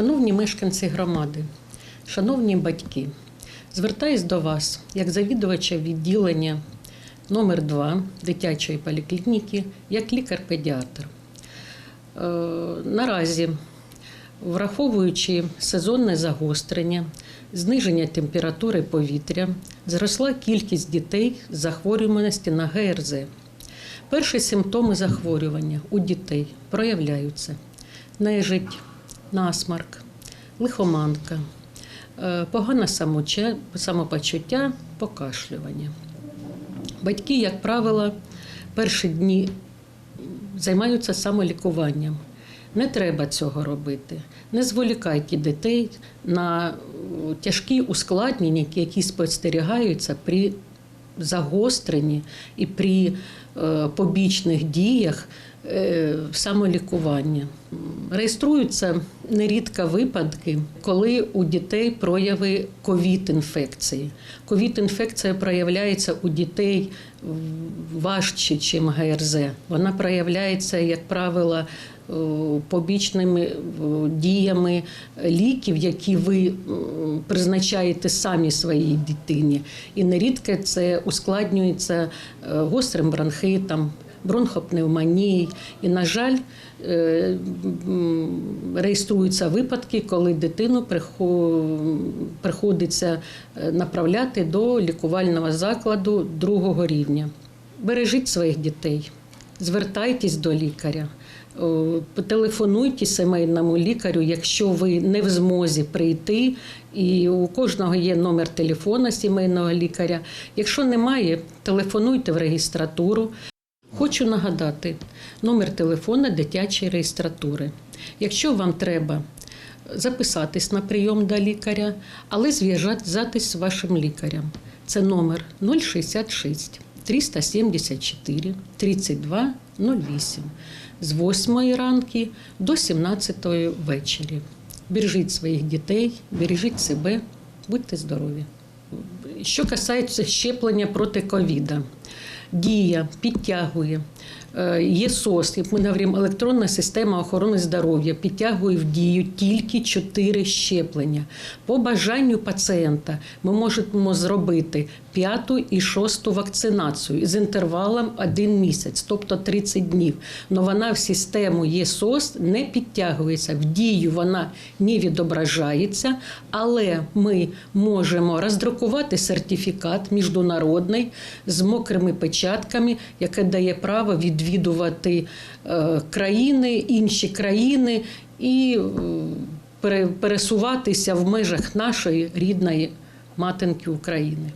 Шановні мешканці громади, шановні батьки, звертаюсь до вас як завідувача відділення номер 2 дитячої поліклініки, як лікар-педіатр. Е, Наразі, враховуючи сезонне загострення, зниження температури повітря, зросла кількість дітей з захворюваності на ГРЗ. Перші симптоми захворювання у дітей проявляються нежить, насмарк, лихоманка, е, погане самопочуття, покашлювання. Батьки, як правило, перші дні займаються самолікуванням. Не треба цього робити. Не зволікайте дітей на е, тяжкі ускладнення, які спостерігаються при загостренні і при е, побічних діях самолікування. Реєструються нерідко випадки, коли у дітей прояви ковід-інфекції. Ковід-інфекція проявляється у дітей важче, ніж ГРЗ. Вона проявляється, як правило, е, побічними е, діями ліків, які ви призначаєте самі своїй дитині. І нерідко це ускладнюється е, гострим бронхитом, бронхопневмонією. І, на жаль, е, реєструються випадки, коли дитину приходиться е, направляти до лікувального закладу другого рівня. Бережіть своїх дітей, звертайтесь до лікаря. Телефонуйте сімейному лікарю, якщо ви не в змозі прийти, і у кожного є номер телефона сімейного лікаря. Якщо немає, телефонуйте в регістратуру. Хочу нагадати номер телефона дитячої реєстратури. Якщо вам треба записатись на прийом до лікаря, але зв'язатись з вашим лікарем. Це номер 066 374 32 08 з 8 ранки до 17 ввечері. Бережіть своїх дітей, бережіть себе, будьте здорові. Що касається щеплення проти ковіда, дія підтягує. Е, Є СОС, як ми говоримо, електронна система охорони здоров'я підтягує в дію тільки 4 щеплення. По бажанню пацієнта ми можемо зробити п'яту і шосту вакцинацію з інтервалом 1 місяць, тобто 30 днів. Но вона в систему ЄСОС не підтягується. В дію вона не відображається, але ми можемо роздрукувати сертифікат міжнародний з мокрими печатками, яке дає право відвідувати е, країни, інші країни і е, пересуватися в межах нашої рідної матинки України.